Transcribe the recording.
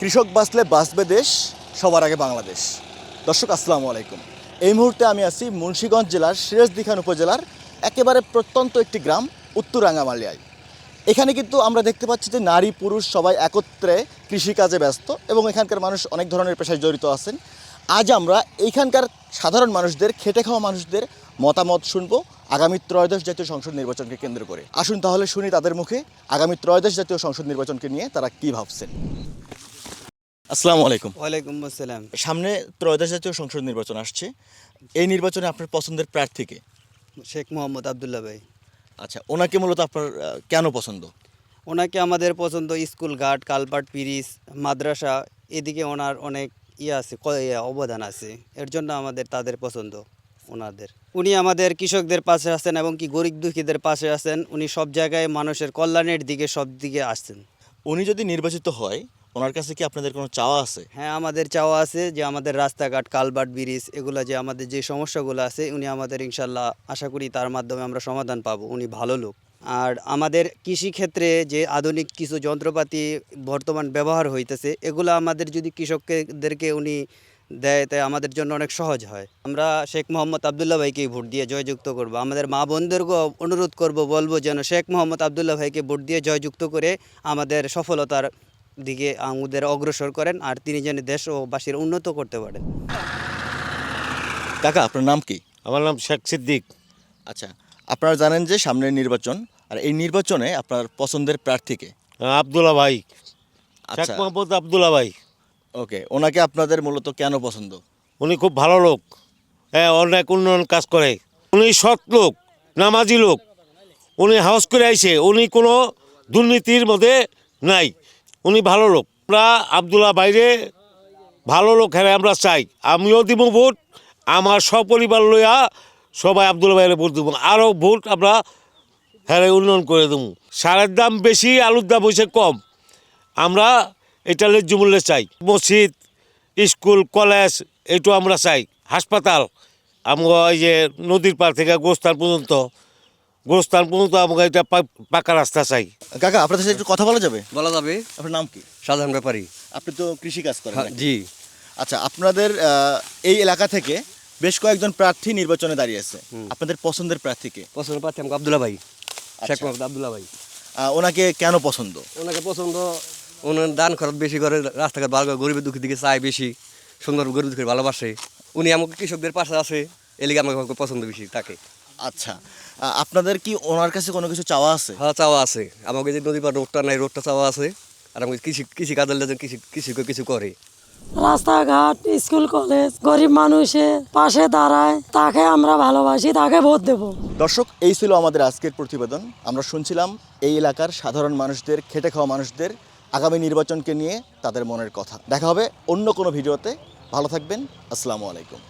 কৃষক বাঁচলে বাঁচবে দেশ, সবার আগে বাংলাদেশ। দর্শক, আসসালামু আলাইকুম। এই মুহূর্তে আমি আছি মুন্সীগঞ্জ জেলার সিরাজদিখান উপজেলার একেবারে প্রত্যন্ত একটি গ্রাম, উত্তর রাঙ্গামালিয়ায়। এখানে কিন্তু আমরা দেখতে পাচ্ছি যে নারী, পুরুষ সবাই একত্রে কৃষিকাজে ব্যস্ত এবং এখানকার মানুষ অনেক ধরনের পেশায় জড়িত আছেন। আজ আমরা এইখানকার সাধারণ মানুষদের, খেটে খাওয়া মানুষদের মতামত শুনব আগামী ত্রয়োদশ জাতীয় সংসদ নির্বাচনকে কেন্দ্র করে। আসুন তাহলে শুনি তাদের মুখে আগামী ত্রয়োদশ জাতীয় সংসদ নির্বাচনকে নিয়ে তারা কি ভাবছেন। আসসালামু আলাইকুম। ওয়ালাইকুম আসসালাম। সামনে ত্রয়োদশ জাতীয় সংসদ নির্বাচন আসছে। এই নির্বাচনে আপনার পছন্দের প্রার্থীকে শেখ মোহাম্মদ আবদুল্লাহ ভাই। আচ্ছা ওনাকে মূলত আপনার কেন পছন্দ? ওনাকে আমাদের পছন্দ স্কুল ঘাট কালপাট পিরিস মাদ্রাসা এদিকে ওনার অনেক ইয়ে আছে ইয়ে অবদান আছে। এর জন্য আমাদের তাদের পছন্দ ওনাদের। উনি আমাদের কৃষকদের পাশে আছেন এবং কি গরিব দুঃখীদের পাশে আছেন। উনি সব জায়গায় মানুষের কল্যাণের দিকে সব দিকে আসছেন। উনি যদি নির্বাচিত হয় ওনার কাছে কি আপনাদের কোনো চাওয়া আছে? হ্যাঁ আমাদের চাওয়া আছে যে আমাদের রাস্তাঘাট কালবাট ব্রিজ এগুলো যে আমাদের যে সমস্যাগুলো আছে, উনি আমাদের ইনশাল্লাহ আশা করি তার মাধ্যমে আমরা সমাধান পাবো। উনি ভালো লোক। আর আমাদের কৃষিক্ষেত্রে যে আধুনিক কিছু যন্ত্রপাতি বর্তমান ব্যবহার হইতেছে, এগুলো আমাদের যদি কৃষকদেরকে উনি দেয়, তাই আমাদের জন্য অনেক সহজ হয়। আমরা শেখ মোহাম্মদ আবদুল্লাহ ভাইকেই ভোট দিয়ে জয়যুক্ত করব। আমাদের মা বোনদেরকেও অনুরোধ করব, বলব যেন শেখ মোহাম্মদ আবদুল্লাহ ভাইকে ভোট দিয়ে জয়যুক্ত করে আমাদের সফলতার দিকে আমাদের অগ্রসর করেন আর তিনি যেন দেশ ও বাসীর উন্নত করতে পারেন। কাকা আপনার নাম কি? আমার নাম শেখ সিদ্দিক। আচ্ছা আপনারা জানেন যে সামনের নির্বাচন আর এই নির্বাচনে আপনার পছন্দের প্রার্থীকে আবদুল্লা ভাই। শেখ আচ্ছা মোহাম্মদ আবদুল্লা ভাই। ওকে ওনাকে আপনাদের মূলত কেন পছন্দ? উনি খুব ভালো লোক। হ্যাঁ অনেক উন্নয়ন কাজ করে। উনি সৎ লোক নামাজি লোক। উনি হাউস করে আইছে উনি কোনো দুর্নীতির মধ্যে নাই। উনি ভালো লোক। আমরা আবদুল্লা বাইরে ভালো লোক হ্যাঁ আমরা চাই। আমিও দিব ভোট, আমার সপরিবার লইয়া সবাই আবদুল্লা বাইরে ভোট দেবো। আরও ভোট আমরা হ্যাঁ উন্নয়ন করে দেবো। সারের দাম বেশি, আলুর দাম হয়েছে কম। আমরা এটা ন্যায্য মূল্যে চাই। মসজিদ, স্কুল, কলেজ এইটু আমরা চাই। হাসপাতাল আমরা এই যে নদীর পার থেকে গোস্থান পর্যন্ত। গোস্থান পর্যন্ত আমাকে এটা পাকা রাস্তা চাই। কাকা আপনাদের সাথে একটু কথা বলা যাবে? বলা যাবে। আপনার নাম কি? সাধারণ ব্যাপারী। আপনি তো কৃষি কাজ করেন হ্যাঁ, জি। আচ্ছা আপনাদের আহ, এই এলাকা থেকে বেশ কয়েকজন প্রার্থী নির্বাচনে দাঁড়িয়ে আছে। আপনাদের পছন্দের প্রার্থীকে? পছন্দ পাচ্ছি আমাকে আবদুল্লাহ ভাই। শেখ আচ্ছা। মোহাম্মদ আবদুল্লাহ ভাই। ওনাকে কেন পছন্দ? ওনাকে পছন্দ ওনার দান খরচ বেশি করে রাস্তাঘাট ভালো করে গরিবের দুঃখের দিকে চায় বেশি সুন্দর গরিব দুঃখের ভালোবাসে। উনি আমাকে কৃষকদের পাশে আছে এলিগে আমাকে আমাকে পছন্দ বেশি তাকে। আচ্ছা আপনাদের কি ওনার কাছে কোনো কিছু চাওয়া আছে? হ্যাঁ চাওয়া আছে। আমাকে যে নদী পার রোডটা নাই রোডটা চাওয়া আছে। আর আমাকে কৃষি কৃষি কাজের জন্য কৃষি কৃষি কিছু করে। রাস্তাঘাট স্কুল কলেজ গরিব মানুষের পাশে দাঁড়ায় তাকে আমরা ভালোবাসি তাকে ভোট দেব। দর্শক এই ছিল আমাদের আজকের প্রতিবেদন। আমরা শুনছিলাম এই এলাকার সাধারণ মানুষদের খেটে খাওয়া মানুষদের আগামী নির্বাচনকে নিয়ে তাদের মনের কথা। দেখা হবে অন্য কোনো ভিডিওতে। ভালো থাকবেন। আসসালামু আলাইকুম।